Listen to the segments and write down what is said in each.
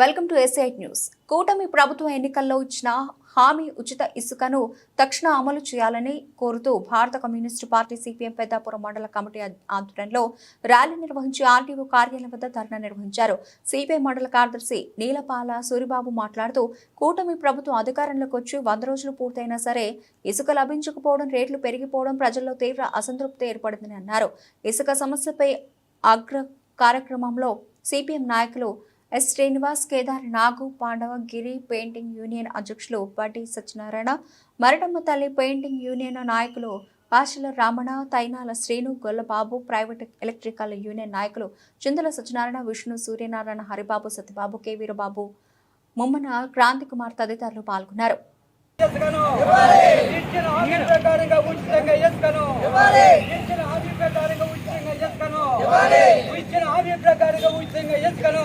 Welcome to ఎస్ఐట్ news. కూటమి ప్రభుత్వం ఎన్నికల్లో ఇచ్చిన హామీ ఉచిత ఇసుకను తక్షణ అమలు చేయాలని కోరుతూ భారత కమ్యూనిస్టు పార్టీ సిపిఎం పెద్దాపురం మండల కమిటీ ఆధ్వర్యంలో ర్యాలీ నిర్వహించి ఆర్టీఓ కార్యాలయం వద్ద ధర్నా నిర్వహించారు. సిపిఐ మండల కార్యదర్శి నీలపాల సూరిబాబు మాట్లాడుతూ కూటమి ప్రభుత్వం అధికారంలోకి వచ్చి వంద రోజులు పూర్తయినా సరే ఇసుక లభించకపోవడం రేట్లు పెరిగిపోవడం ప్రజల్లో తీవ్ర అసంతృప్తి ఏర్పడిందని అన్నారు. ఇసుక సమస్యపై అగ్ర కార్యక్రమంలో సిపిఎం నాయకులు S Srinivas Kedar Nagu Pandava Giri painting union అధ్యక్షులు ఉప్పాటి సత్యనారాయణ మరడమ్మ తల్లి పెయింటింగ్ యూనియన్ నాయకులు Pashala Ramana Tainala Srinu Gollababu private electrical union నాయకులు చింతల సత్యనారాయణ విష్ణు సూర్యనారాయణ హరిబాబు సత్యబాబు కె వీరబాబు ముమ్మన క్రాంతి కుమార్ తదితరులు పాల్గొన్నారు ఇచ్చిన హామీ ప్రకారంగా ఉచితంగా ఇసుకను ఇచ్చిన హామీ ప్రకారంగా ఉచితంగా ఇసుకను ఇచ్చిన హామీ ప్రకారంగా ఉచితంగా ఇసుకను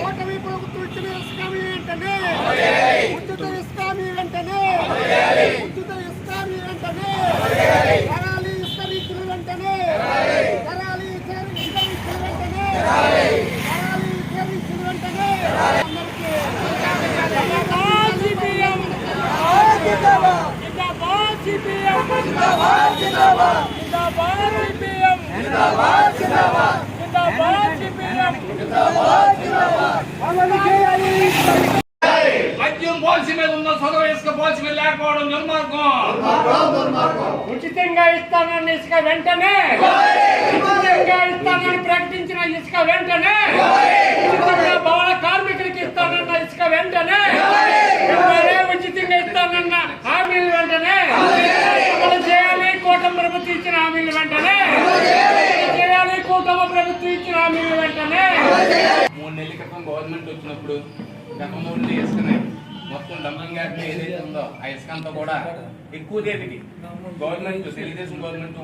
ఓటమి ప్రభుత్వం ఇచ్చిన ఇస్కామీ వెంటనే ఉచిత ఇస్కామీ వెంటనే ఉచిత ఇస్కామీ వెంటనే ధరాలి ఇస్కామీ ఇచ్చిన వెంటనే ధరాలి ఇస్కామీ ఇచ్చిన వెంటనే ధరాలి ఇస్కామీ ఇచ్చిన వెంటనే అందరికీ జిందాబాద్ సిపిఎం జిందాబాద్ సిపిఎం జిందాబాద్ సిపిఎం జిందాబాద్ సిపిఎం మద్యం పాలసీ మీద ఉన్న సొంత ఇసుక పాలసీ మీద లేకపోవడం దుర్మార్గం. ఉచితంగా ఇస్తానని ఇసుక వెంటనే ఉచితంగా ఇస్తానని ప్రకటించిన ఇసుక వెంటనే ఉచితంగా భవన కార్మికులకి ఇస్తానన్న ఇసుక వెంటనే వెంటనే ఉచితంగా ఇస్తానన్న హామీలు వెంటనే అమలు చేయాలి కూటమి ప్రభుత్వం ఇచ్చిన హామీలు వెంటనే అమలు చేయాలి కూటమి ప్రభుత్వం ఇచ్చిన హామీలు వెంటనే. మూడు నెలల క్రితం గవర్నమెంట్ వచ్చినప్పుడు గతంలో ఉండే ఇసుకని మొత్తం డంపింగ్ యార్డ్ ఏదైతే ఉందో ఆ ఇసుక అంతా కూడా ఎక్కువ రేటుకి గవర్నమెంట్ తెలుగుదేశం గవర్నమెంట్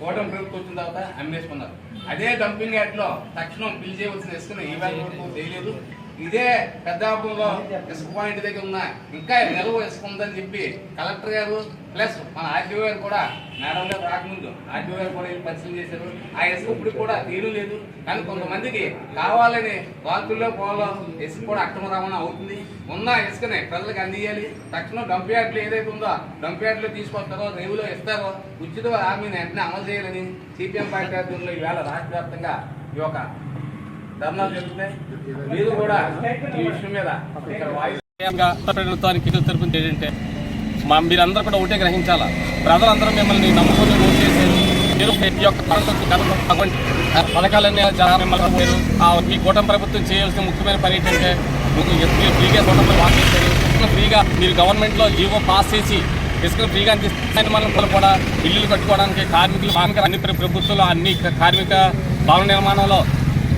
కూటమి ప్రభుత్వం వచ్చిన తర్వాత అమ్మేసుకున్నారు. అదే డంపింగ్ యార్డ్లో తక్షణం బిల్ చేయవలసిన ఇసుకని ఈ వరకు చేయలేదు ఇదే పెద్దాపురంలో ఇసుక పాయింట్ దగ్గర ఉన్న ఇంకా నిల్వ ఇసుక ఉందని చెప్పి కలెక్టర్ గారు ప్లస్ మన ఆర్టీఓ గారు కూడా మేడం గారు రాకముందు ఆర్టీఓ గారు కూడా వెళ్ళి పరిశీలన చేశారు. ఆ ఇసుక ఇప్పుడు కూడా తీరు లేదు. కానీ కొంతమందికి కావాలని వాకుల్లో పోవాలో ఇసుక కూడా అక్రమ రవాణా అవుతుంది. ఉన్న ఇసుకని ప్రజలకు అందియాలి తక్షణం డంప్ యార్డ్లు ఏదైతే ఉందో డంప్ యార్డ్లో తీసుకొస్తారో రేవులో ఇస్తారో ఉచిత హామీని వెంటనే అమలు చేయాలని సిపిఎం పార్టీ ఆధ్వర్యంలో ఈవేళ రాష్ట్ర వ్యాప్తంగా ఈ యొక్క ధర్నాలు జరుగుతాయి మీరు కూడా ఈ విషయం మీద ప్రభుత్వానికి తెలుపుతుంది ఏంటంటే మా మీరందరూ కూడా ఒకటే గ్రహించాలా? ప్రజలందరూ మిమ్మల్ని నమ్ముకొని ఓటు చేశారు మీరు ప్రతి యొక్క పథకాలన్నీ జనాలు మిమ్మల్ని ఆ మీ కూటమి ప్రభుత్వం చేయాల్సిన ముఖ్యమైన పని ఏంటంటే మీకు మీరు ఫ్రీగా కూటమి వాకిస్తారు ఫ్రీగా మీరు గవర్నమెంట్లో జీవో పాస్ చేసి ఇసుకలు ఫ్రీగా అందిస్తాయని మనం కూడా ఇల్లులు కట్టుకోవడానికి కార్మికులు కార్మిక అన్ని ప్రభుత్వాలు అన్ని కార్మిక భవన నిర్మాణంలో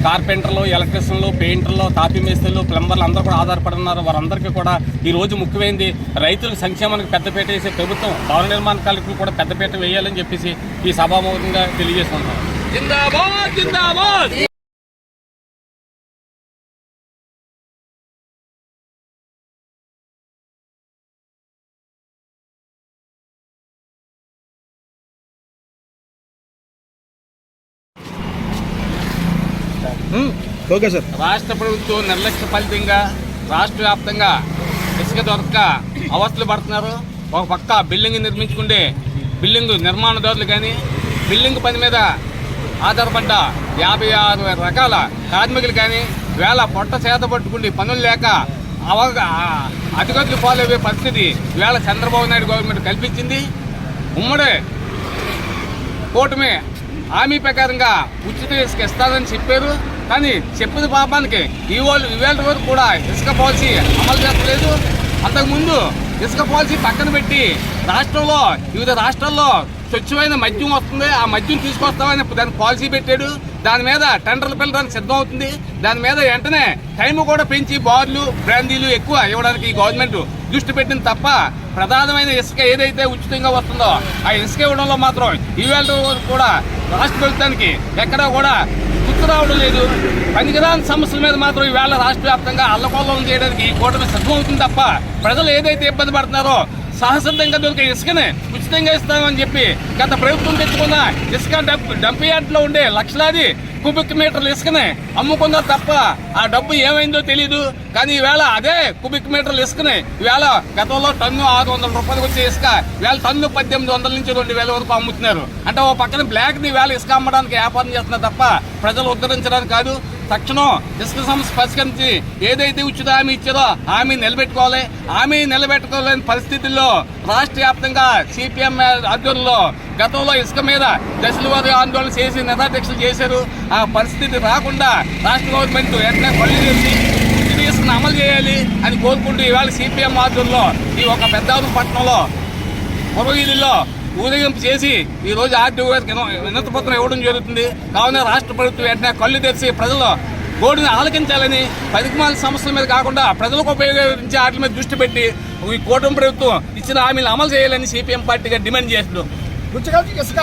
కార్పెంటర్లు ఎలక్ట్రీషియన్లు పెయింటర్లు తాపీ మేస్త్రులు ప్లంబర్లు అందరూ కూడా ఆధారపడి ఉన్నారు వారందరికీ కూడా ఈ రోజు ముఖ్యమైనది రైతుల సంక్షేమానికి పెద్దపీట వేసే ప్రభుత్వం భవన నిర్మాణ కార్మికులు కూడా పెద్దపీట వేయాలని చెప్పేసి ఈ సభాముఖంగా తెలియజేస్తున్నాం ఓకే సార్. రాష్ట్ర ప్రభుత్వం నిర్లక్ష్య ఫలితంగా రాష్ట్ర వ్యాప్తంగా ఇసుక దొరక అవస్థలు పడుతున్నారు. ఒక పక్క బిల్డింగ్ నిర్మించుకుంటే బిల్డింగ్ నిర్మాణదారులు కానీ బిల్డింగ్ పని మీద ఆధారపడ్డ యాభై ఆరు రకాల కార్మికులు కానీ వేళ పొట్ట చేత పట్టుకుండి పనులు లేక అవగా పాలయ్యే పరిస్థితి వేళ చంద్రబాబు నాయుడు గవర్నమెంట్ కల్పించింది. ఉమ్మడి కూటమి హామీ ప్రకారంగా ఉచిత ఇసుక ఇస్తారని చెప్పారు. కానీ చెప్పింది పాపానికి ఈ వాళ్ళు ఇవాళ వరకు కూడా ఇసుక పాలసీ అమలు చేస్తలేదు. అంతకుముందు ఇసుక పాలసీ పక్కన పెట్టి రాష్ట్రంలో వివిధ రాష్ట్రాల్లో స్వచ్ఛమైన మద్యం వస్తుంది. ఆ మద్యం తీసుకొస్తామని దాని పాలసీ పెట్టాడు. దాని మీద టెండర్లు పిల్లడానికి సిద్ధం అవుతుంది దాని మీద వెంటనే టైం కూడా పెంచి బార్లు బ్రాందీలు ఎక్కువ ఇవ్వడానికి ఈ గవర్నమెంట్ దృష్టి పెట్టింది తప్ప ప్రధానమైన ఇసుక ఏదైతే ఉచితంగా వస్తుందో ఆ ఇసుక ఇవ్వడంలో మాత్రం ఈవేళ వరకు కూడా రాష్ట్ర ప్రభుత్వానికి ఎక్కడా కూడా గుర్తు రావడం లేదు. పనికిరాని సమస్యల మీద మాత్రం ఈవేళ రాష్ట్ర వ్యాప్తంగా అల్లకొల్లం చేయడానికి ఈ కూటమి సిద్ధమవుతుంది తప్ప ప్రజలు ఏదైతే ఇబ్బంది పడుతున్నారో సహసిద్ధంగా దొరికే ఇసుకని ఉచితంగా ఇస్తామని చెప్పి గత ప్రభుత్వం తెచ్చుకున్న ఇసుక డంప్ డంప్ యార్డ్లో ఉండే లక్షలాది కుబిక్ మీటర్లు ఇసుకనే. అమ్ముకుందా తప్ప ఆ డబ్బు ఏమైందో తెలియదు కానీ ఈవేళ అదే కుబిక్ మీటర్లు ఇసుకనే. ఈవేళ గతంలో టన్ను ఆరు వందల రూపాయలకు వచ్చే ఇసుక వేళ టన్ను పద్దెనిమిది వందల నుంచి రెండు వేల వరకు అమ్ముతున్నారు. అంటే ఓ పక్కన బ్లాక్ని ఇసుక అమ్మడానికి వ్యాపారం చేస్తున్నారు తప్ప ప్రజలు ఉద్ధరించడానికి కాదు. తక్షణం ఇసుక సమస్య పరిష్కరించి ఏదైతే ఉచిత హామీ ఇచ్చారో హామీ నిలబెట్టుకోవాలి. హామీ నిలబెట్టుకోలేని పరిస్థితుల్లో రాష్ట్ర వ్యాప్తంగా సిపిఎం ఆధ్వర్యంలో గతంలో ఇసుక మీద దశలవారి ఆందోళన చేసి నిరాదీక్షలు చేశారు. ఆ పరిస్థితి రాకుండా రాష్ట్ర గవర్నమెంట్ వెంటనే పళ్ళు చేసి ఉచిత అమలు చేయాలి అని కోరుకుంటూ ఇవాళ సిపిఎం ఆధ్వర్యంలో ఈ ఒక పెద్దాపురం పట్టణంలో పొరవీధిలో ఊరేగింపు చేసి ఈ రోజు ఆర్టీఓ గారికి వినతి పత్రం ఇవ్వడం జరుగుతుంది. కావున రాష్ట్ర ప్రభుత్వం వెంటనే కళ్ళు తెరిచి ప్రజలు గోడుని ఆలకించాలని పదికిమాల సమస్యల మీద కాకుండా ప్రజలకు ఉపయోగించే వాటి మీద దృష్టి పెట్టి ఈ కూటమి ప్రభుత్వం ఇచ్చిన హామీలు అమలు చేయాలని సిపిఎం పార్టీగా డిమాండ్ చేస్తున్నాం ぶっちゃか？